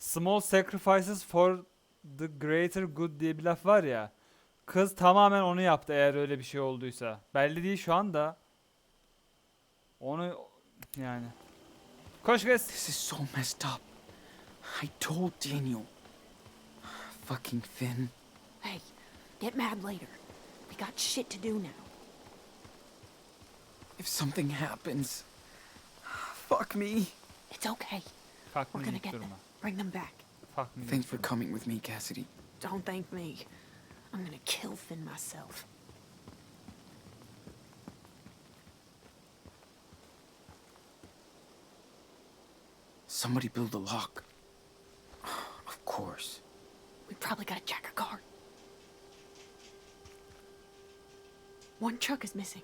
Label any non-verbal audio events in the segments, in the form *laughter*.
Small sacrifices for the greater good diye bir laf var ya. Kız tamamen onu yaptı eğer öyle bir şey olduysa. Belli değil şu anda. Onu yani. Koş kız. This is so messed up. I told Daniel. Fucking Finn. Hey, get mad later. We got shit to do now. If something happens, fuck me. It's okay. Fuck We're me gonna get durma. them. Bring them back. Fuck me Thanks for coming with me, Cassidy. Don't thank me. I'm gonna kill Finn myself. Somebody build a lock. Of course. We probably gotta jack her car. One truck is missing.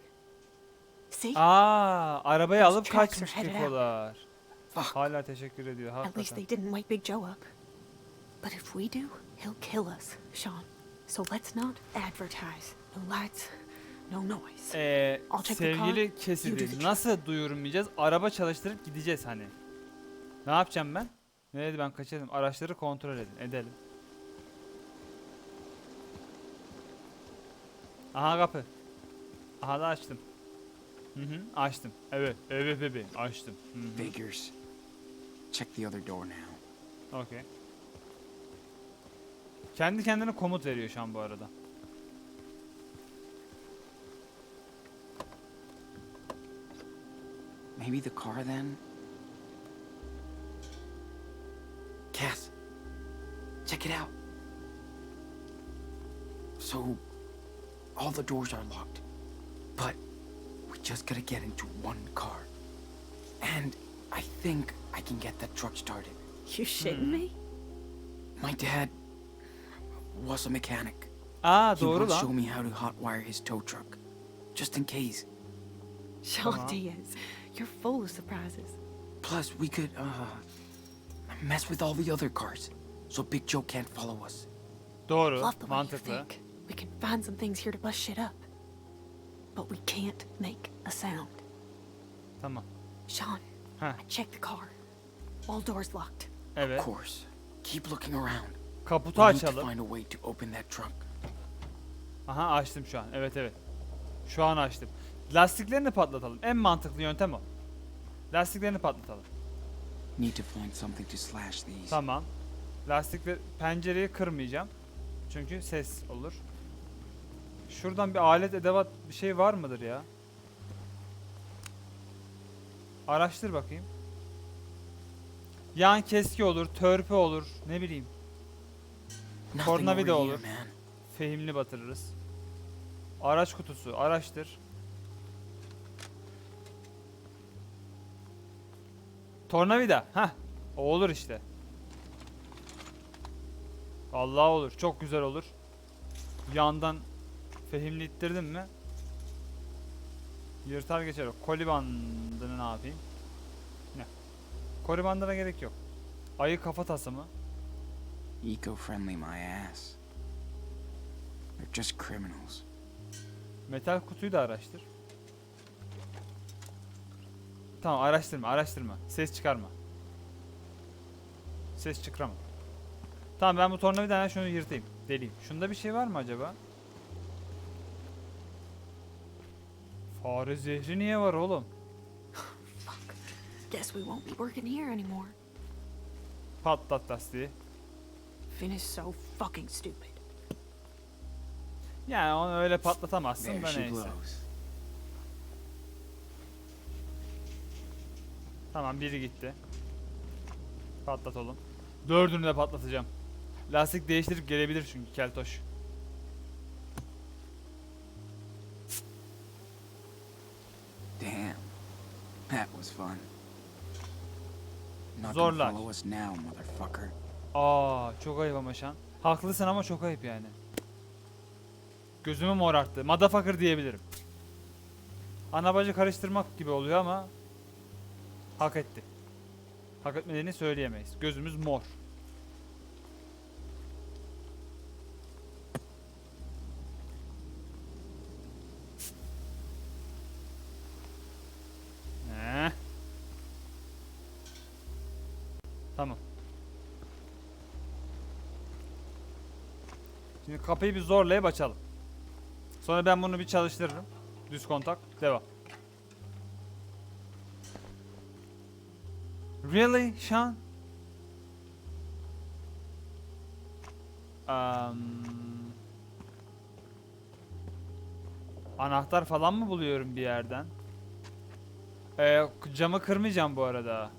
See? Aa, arabayı alıp kaçmış are headed out. kekolar. Fuck. Hala teşekkür ediyor. At least Hakikaten. they didn't wake Big Joe up. But if we do, he'll kill us, Sean. So let's not advertise. No lights, no noise. Ee, I'll check the car, sevgili you do the Kesidi nasıl duyurmayacağız? Araba çalıştırıp gideceğiz hani. Ne yapacağım ben? Ne dedi ben kaçırdım. Araçları kontrol edin. Edelim. Aha kapı. Aha da açtım. Hı hı açtım. Evet. Evet bebeğim açtım. Hı hı. Figures. Check the other door now. Okay. Kendi kendine komut veriyor şu an bu arada. Maybe the car then? Cass, check it out. So, all the doors are locked, but we just gotta get into one car. And I think I can get that truck started. You shitting me? My dad was a mechanic. Aa He doğru once lan. showed me how to hotwire his tow truck, just in case. Sean Uh-huh. Diaz, you're full of surprises. Plus, we could uh mess with all the other cars, so Big Joe can't follow us. Doğru. Love the way you think. We can find some things here to bust shit up. But we can't make a sound. Tamam. Sean, Huh. I checked the car. All doors locked. Evet. Of course. Keep looking around. Kaputu We need to açalım. find a way to open that trunk. Aha açtım şu an. Evet evet. Şu an açtım. Lastiklerini patlatalım. En mantıklı yöntem o. Lastiklerini patlatalım. Need to find something to slash these. Tamam. Lastikle pencereyi kırmayacağım. Çünkü ses olur. Şuradan bir alet edevat bir şey var mıdır ya? Araştır bakayım. Yan keski olur, törpü olur, ne bileyim. Tornavida olur. Fehimli batırırız. Araç kutusu, araştır. Tornavida, ha, o olur işte. Allah olur, çok güzel olur. Yandan fehimli ittirdim mi? Yırtar geçer o. Koli bandını ne yapayım? Ne? Koli bandına gerek yok. Ayı kafa tası mı? Eco-friendly my ass. They're just criminals. Metal kutuyu da araştır. Tamam araştırma araştırma. Ses çıkarma. Ses çıkarma. Tamam ben bu tornavidadan şunu yırtayım. Deleyim. Şunda bir şey var mı acaba? Fare zehri niye var oğlum? Fuck. Guess we won't be working here anymore. Patlat lastiği. Finn is so fucking stupid. Yani onu öyle patlatamazsın da she neyse. blows. Tamam biri gitti. Patlat oğlum. Dördünü de patlatacağım. Lastik değiştirip gelebilir çünkü keltoş. Damn. That was fun. Zorlar. Aa çok ayıp ama şan. Haklısın ama çok ayıp yani. Gözümü morarttı. Motherfucker diyebilirim. Ana bacı karıştırmak gibi oluyor ama hak etti. Hak etmediğini söyleyemeyiz. Gözümüz mor. Tamam. Şimdi kapıyı bir zorlayıp açalım. Sonra ben bunu bir çalıştırırım. Düz kontak. Devam. Really, Sean? Um, anahtar falan mı buluyorum bir yerden? Ee, camı kırmayacağım bu arada.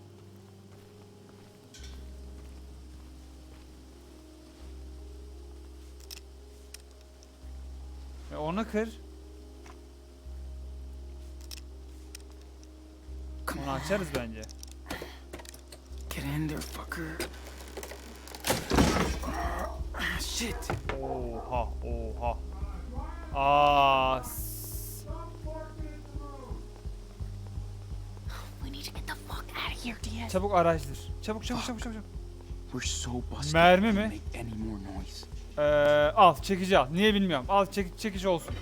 E onu kır. Come Onu on. açarız bence. Get in there, fucker. Ah, shit. Oha, oha. Aa. We need to get the fuck out of here, Diaz. Çabuk araçtır. Çabuk çabuk çabuk çabuk. We're so busted. Mermi mi? Make any more noise. Ee, al çekici al. Niye bilmiyorum. Al çek, çekiç olsun.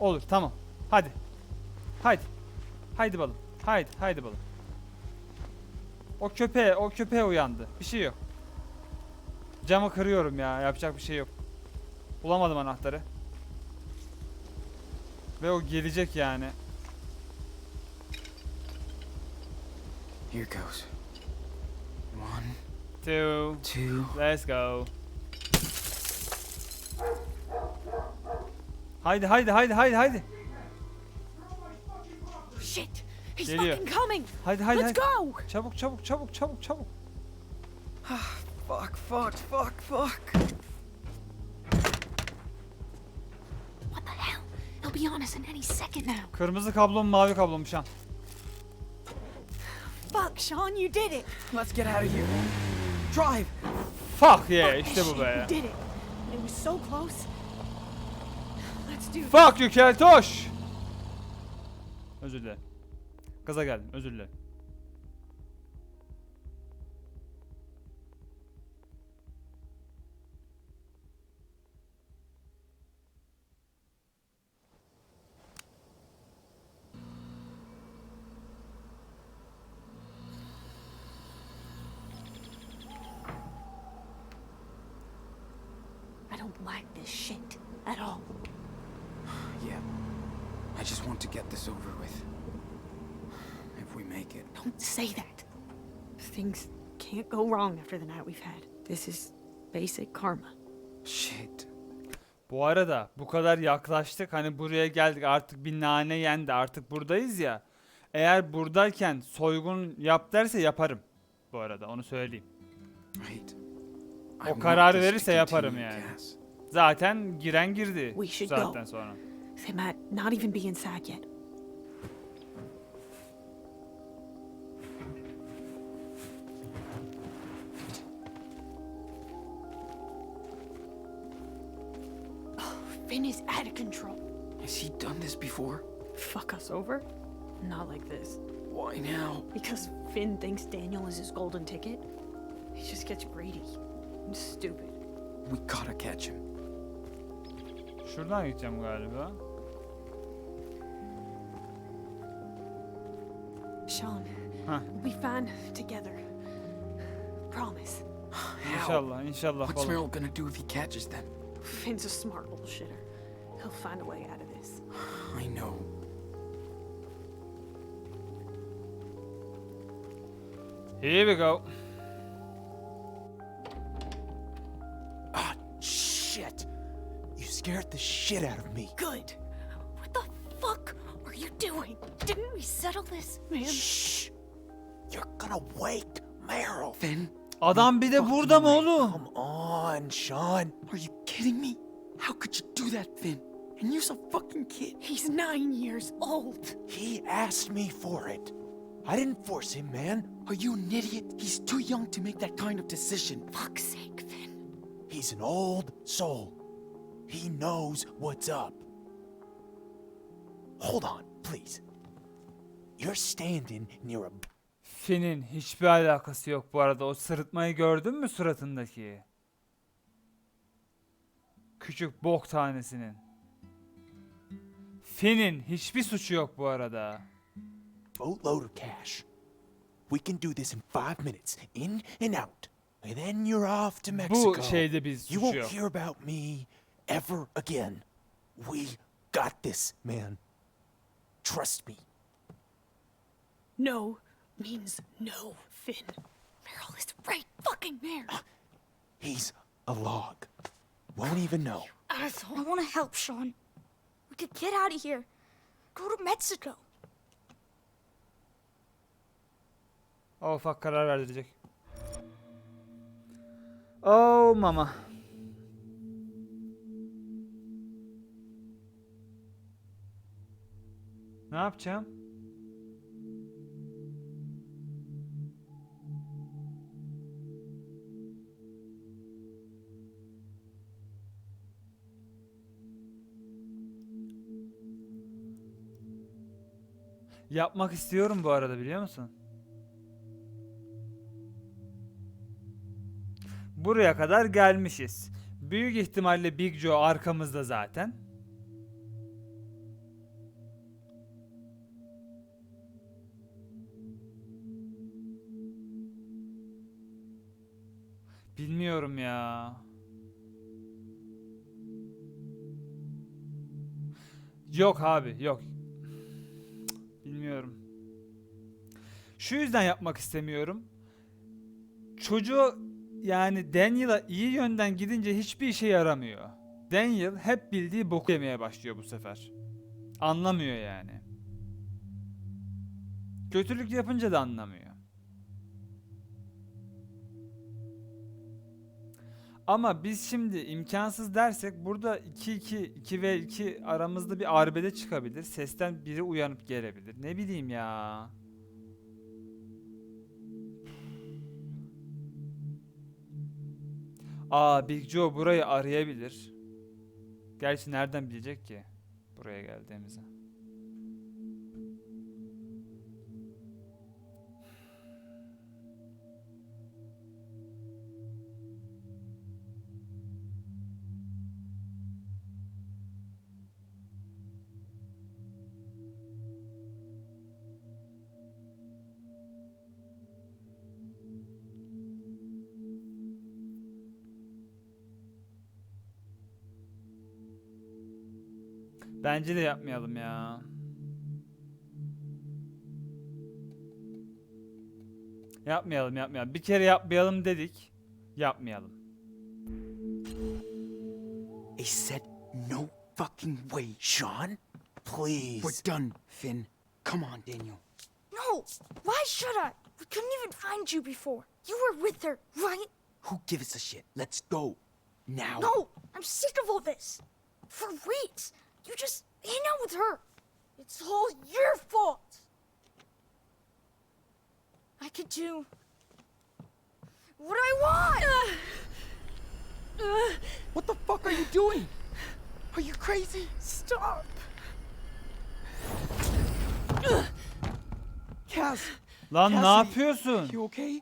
Olur tamam. Hadi. Haydi. Haydi balım. Haydi haydi balım. O köpeğe o köpeğe uyandı. Bir şey yok. Camı kırıyorum ya. Yapacak bir şey yok. Bulamadım anahtarı. Ve o gelecek yani. Here goes. One, Two. two. Let's go. Haydi haydi haydi haydi haydi. Shit! He's Geliyor. fucking coming! Haydi haydi Let's haydi. go! Çabuk çabuk çabuk çabuk çabuk. Fuck, fuck, fuck, fuck. What the hell? He'll be on us in any second now. Kırmızı kablom mavi kablom şu an. Fuck, Sean, you did it! Let's get out of here. Drive. Fuck yeah Fuck işte bu be. We did it. It was so close. Fuck you keltoş. Özür dilerim. Gaza geldim özür dilerim. I don't like this shit at all. Yeah. I just want to get this over with. If we make it. Don't say that. Things can't go wrong after the night we've had. This is basic karma. Shit. Bu arada bu kadar yaklaştık hani buraya geldik artık bir nane yendi artık buradayız ya. Eğer buradayken soygun yap derse yaparım. Bu arada onu söyleyeyim. O kararı verirse yaparım yani. Zaten giren girdi saatten go. sonra. They might not even be inside yet. Oh, Finn is out of control. Has he done this before? Fuck us over? Not like this. Why now? Because Finn thinks Daniel is his golden ticket. He just gets greedy. and Stupid. We gotta catch him. Şuradan gideceğim galiba. Sean, Huh. we'll be fine together. Promise. How? *sighs* inshallah. inşallah What's falan. Meryl gonna do if he catches them? Finn's a smart bullshitter. He'll find a way out of this. *sighs* I know. Here we go. Ah, shit! You scared the shit out of me. Good. Doing? Didn't we settle this, man? Shh! You're gonna wake Meryl. Finn? Adam bir de burada mı oğlum? Come on, Sean. Are you kidding me? How could you do that, Finn? And you're a fucking kid. He's nine years old. He asked me for it. I didn't force him, man. Are you an idiot? He's too young to make that kind of decision. Fuck's sake, Finn. He's an old soul. He knows what's up. Hold on, please. You're standing near a Finn'in hiçbir alakası yok bu arada. O sırıtmayı gördün mü suratındaki? Küçük bok tanesinin. Finn'in hiçbir suçu yok bu arada. boatload of cash. We can do this in five minutes, in and out. And then you're off to Mexico. Bu şeyde biz You won't hear about me ever again. We got this, man. Trust me. No means no, Finn. Meryl is right fucking there. Uh, he's a log. Won't even know. Asshole. I want to help, Sean. We could get out of here. Go to Mexico. Oh fuck karar verdirecek. Oh mama. Ne yapacağım? Yapmak istiyorum bu arada biliyor musun? Buraya kadar gelmişiz. Büyük ihtimalle Big Joe arkamızda zaten. Bilmiyorum ya. Yok abi, yok. Bilmiyorum. Şu yüzden yapmak istemiyorum. Çocuğu yani Daniel'a iyi yönden gidince hiçbir işe yaramıyor. Daniel hep bildiği boku yemeye başlıyor bu sefer. Anlamıyor yani. Kötülük yapınca da anlamıyor. Ama biz şimdi imkansız dersek burada 2-2, 2 ve 2 aramızda bir arbede çıkabilir. Sesten biri uyanıp gelebilir. Ne bileyim ya. Aa Big Joe burayı arayabilir. Gerçi nereden bilecek ki buraya geldiğimizi? Bence de yapmayalım ya. Yapmayalım yapmayalım. Bir kere yapmayalım dedik. Yapmayalım. I said no fucking way. Sean, please. We're done, Finn. Come on, Daniel. No! Why should I? We couldn't even find you before. You were with her, right? Who gives a shit? Let's go. Now. No! I'm sick of all this. For weeks, you just hang out with her. It's all your fault. I could do what I want. What the fuck are you doing? Are you crazy? Stop. Kaz, Lan ne Cassie, yapıyorsun? you okay?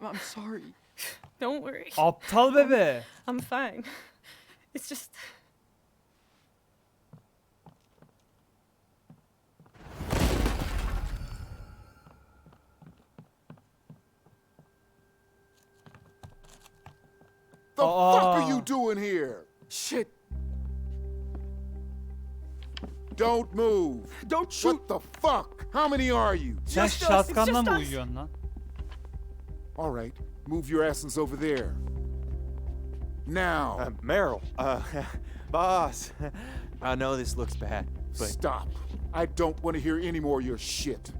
I'm sorry. Don't worry. Aptal bebe. I'm fine. It's just. What the fuck are you doing here? Shit, Don't move. don't shoot. What the fuck? How many are you? Sen Just us, it's şatkanla just mı us. uyuyorsun lan? All right, move your asses over there. Now, Uh, Meryl, uh, *laughs* boss. *laughs* I know this looks bad, but stop. I don't want to hear any more of your shit.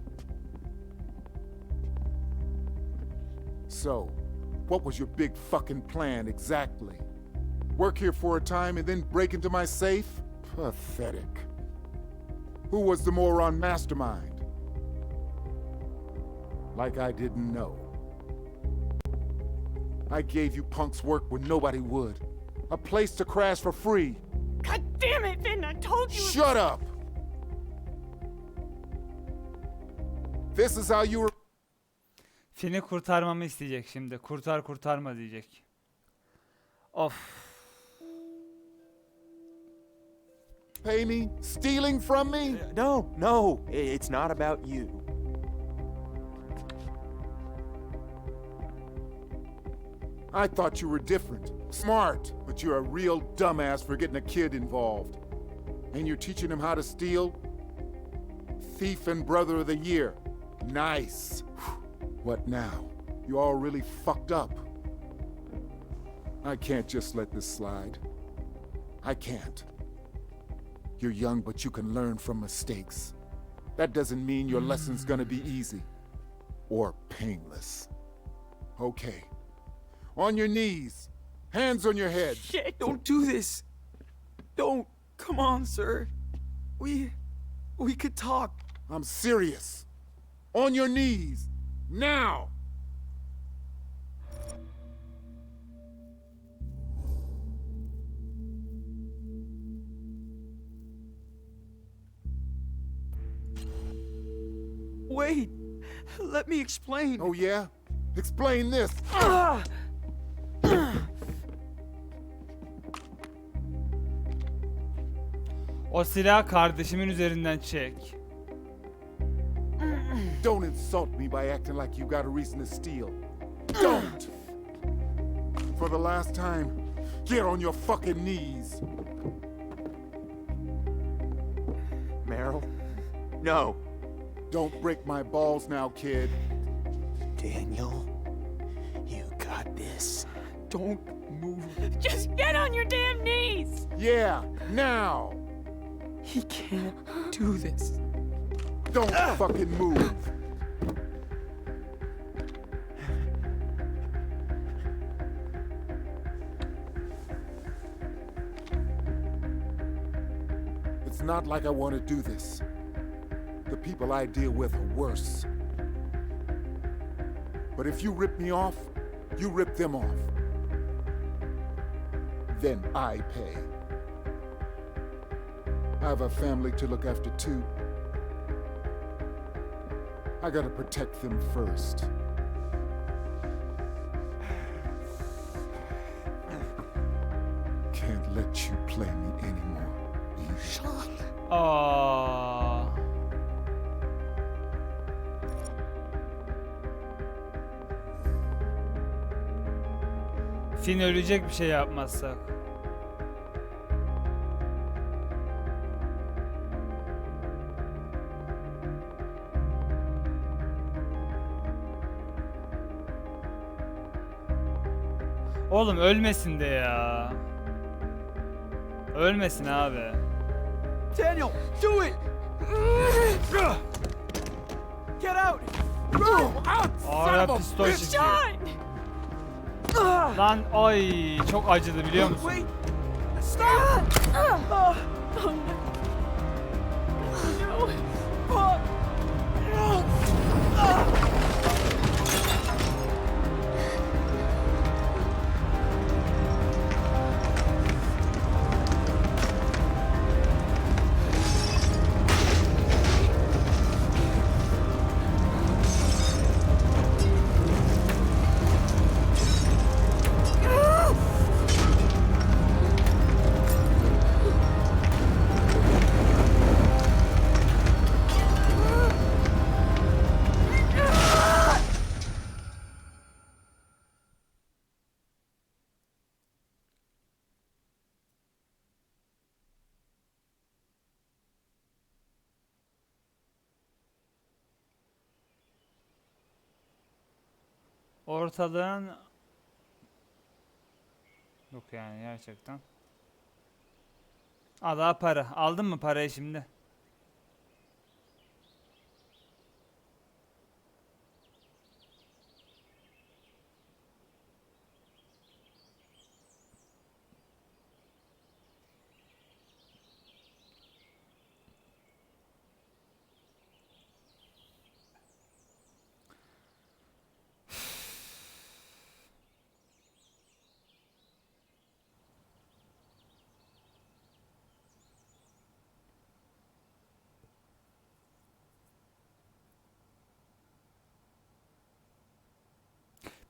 So, what was your big fucking plan exactly? Work here for a time and then break into my safe? Pathetic. Who was the moron mastermind? Like I didn't know. I gave you punks work when nobody would. A place to crash for free. God damn it, Finn! I told you. Shut up! This is how you Finn'i kurtarmamı isteyecek şimdi. Kurtar kurtarma diyecek. Of. Pay me? Stealing from me? no, no, i- it's not about you. I thought you were different, smart, but you're a real dumbass for getting a kid involved. And you're teaching him how to steal? Thief and Brother of the Year. Nice. What now? You all really fucked up. I can't just let this slide. I can't. You're young, but you can learn from mistakes. That doesn't mean your lesson's gonna be easy or painless. Okay. On your knees, hands on your head. Shit, don't do this. Don't. Come on, sir. We. We could talk. I'm serious. On your knees, now. Wait. Let me explain. Oh, yeah? Explain this. O silahı kardeşimin üzerinden çek. Don't insult me by acting like you got a reason to steal. Don't! For the last time, get on your fucking knees. Meryl? No. Don't break my balls now, kid. Daniel, you got this. Don't move. Just get on your damn knees! Yeah, now! He can't do this. Don't fucking move. Not like I want to do this. The people I deal with are worse. But if you rip me off, you rip them off. Then I pay. I have a family to look after too. I gotta protect them first. *sighs* Can't let you play me anymore. You. Aa. Finn ölecek bir şey yapmazsak. Oğlum ölmesin de ya. Ölmesin abi. Daniel, do it! Get out! Ara pistol çekiyor. Lan ay çok acıdı biliyor musun? Wait! Stop! No! Ortalığın Yok yani gerçekten. Daha para. Aldın mı parayı şimdi?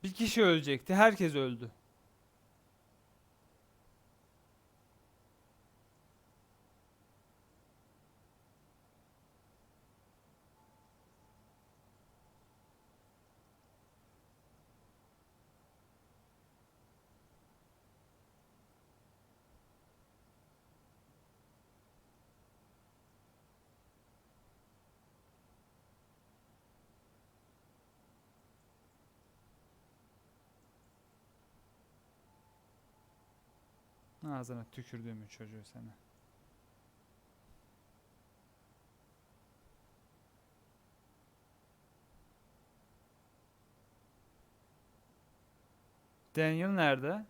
Bir kişi ölecekti. Herkes öldü. Ağzına tükürdüğümün çocuğu seni. Daniel nerede?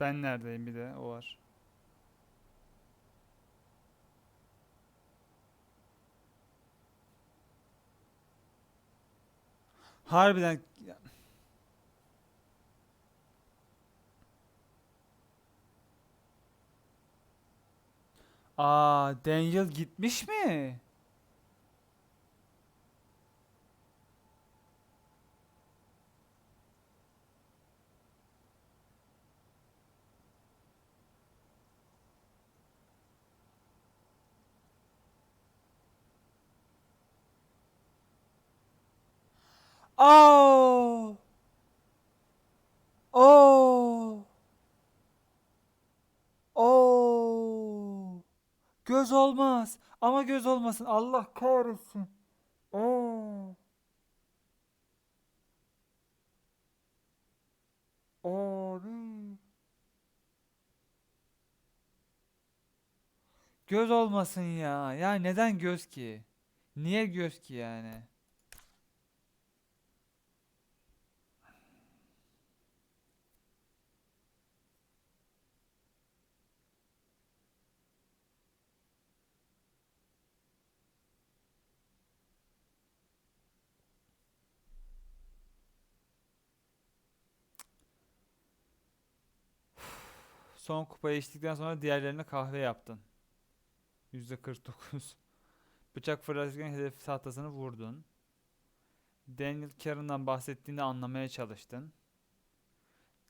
Ben neredeyim bir de o var. Harbiden ya- Aa, Daniel gitmiş mi? Oh. Oh. Göz olmaz. Ama göz olmasın. Allah kahretsin. Oh. Abi. Göz olmasın ya. Ya neden göz ki? Niye göz ki yani? Son kupayı içtikten sonra diğerlerine kahve yaptın. %49. *laughs* Bıçak fırlatırken hedef tahtasını vurdun. Daniel Karen'dan bahsettiğini anlamaya çalıştın.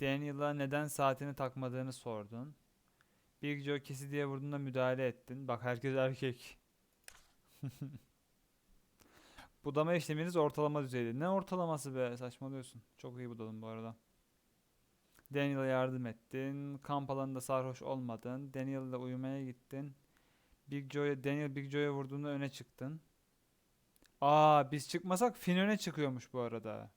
Daniel'a neden saatini takmadığını sordun. Big Joe kesidiye vurduğunda müdahale ettin. Bak herkes erkek. *laughs* Budama işleminiz ortalama düzeyde. Ne ortalaması be saçmalıyorsun. Çok iyi budadım bu arada. Daniel'a yardım ettin. Kamp alanında sarhoş olmadın. Daniel'la uyumaya gittin. Big Joe'ya Daniel Big Joe'ya vurduğunda öne çıktın. Aa biz çıkmasak Finn öne çıkıyormuş bu arada.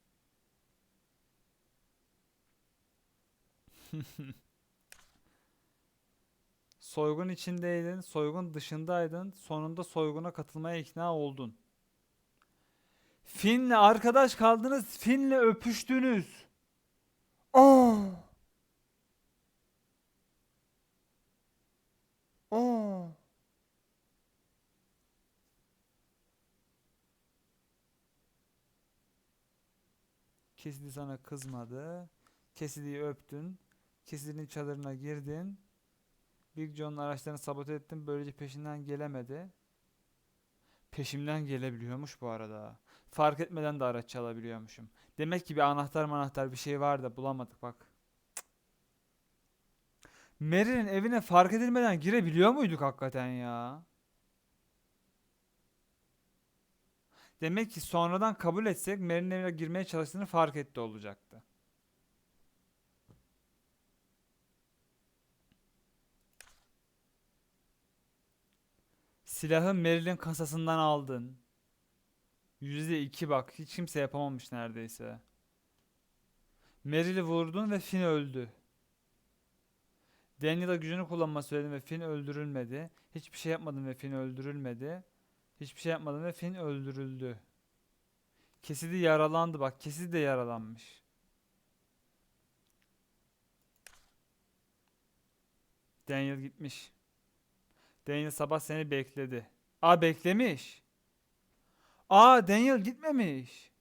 *laughs* Soygun içindeydin, soygun dışındaydın, sonunda soyguna katılmaya ikna oldun. Finn'le arkadaş kaldınız, Finn'le öpüştünüz. Kesidi sana kızmadı. Kesidi'yi öptün. Kesidi'nin çadırına girdin. Big John'un araçlarını sabote ettin. Böylece peşinden gelemedi. Peşimden gelebiliyormuş bu arada. Fark etmeden de araç çalabiliyormuşum. Demek ki bir anahtar manahtar bir şey var da bulamadık bak. Mary'nin evine fark edilmeden girebiliyor muyduk hakikaten ya? Demek ki sonradan kabul etsek Mary'nin girmeye çalıştığını fark etti olacaktı. Silahı Mary'nin kasasından aldın. %2 bak. Hiç kimse yapamamış neredeyse. Meryl'i vurdun ve Finn öldü. Daniel'a gücünü kullanma söyledin ve Finn öldürülmedi. Hiçbir şey yapmadın ve Finn öldürülmedi. Hiçbir şey yapmadın ve Finn öldürüldü. Kesidi yaralandı bak. Kesidi de yaralanmış. Daniel gitmiş. Daniel sabah seni bekledi. Aa beklemiş. Aa Daniel gitmemiş.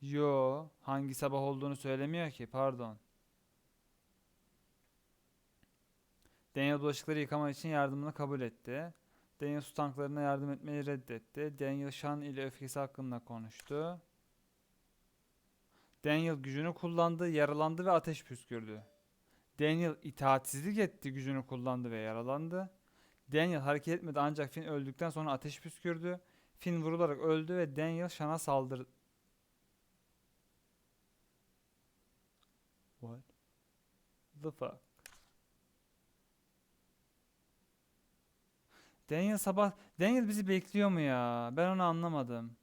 Yo, hangi sabah olduğunu söylemiyor ki. Pardon. Daniel bulaşıkları yıkamak için yardımını kabul etti. Daniel su tanklarına yardım etmeyi reddetti. Daniel Sean ile öfkesi hakkında konuştu. Daniel gücünü kullandı, yaralandı ve ateş püskürdü. Daniel itaatsizlik etti, gücünü kullandı ve yaralandı. Daniel hareket etmedi ancak Finn öldükten sonra ateş püskürdü. Finn vurularak öldü ve Daniel Sean'a saldırdı. What? The fuck? Daniel sabah Daniel bizi bekliyor mu ya? Ben onu anlamadım.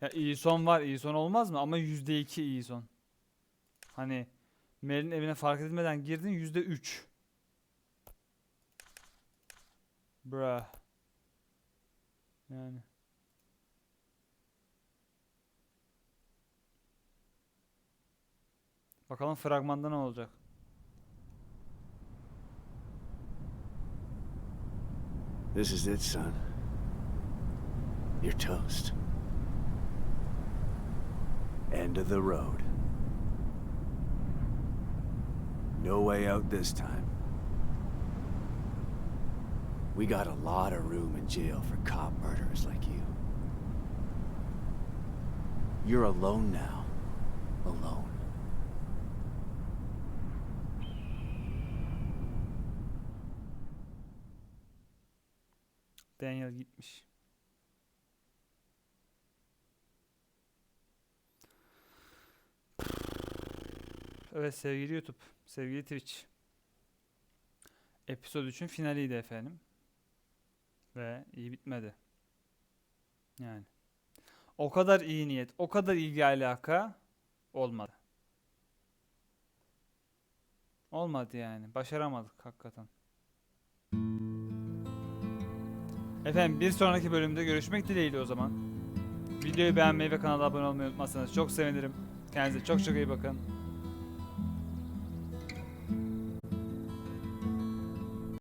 Ya iyi son var, iyi son olmaz mı? Ama yüzde iki iyi son. Hani Mel'in evine fark edilmeden girdin yüzde üç. Bruh. Yani. Bakalım fragmanda ne olacak? This is it, son. You're toast. End of the road. No way out this time. We got a lot of room in jail for cop murderers like you. You're alone now. Alone. Daniel gitmiş. Evet sevgili YouTube, sevgili Twitch. Episod 3'ün finaliydi efendim. Ve iyi bitmedi. Yani. O kadar iyi niyet, o kadar ilgi alaka olmadı. Olmadı yani. Başaramadık hakikaten. Efendim bir sonraki bölümde görüşmek dileğiyle o zaman. Videoyu beğenmeyi ve kanala abone olmayı unutmazsanız çok sevinirim. Kendinize çok çok iyi bakın.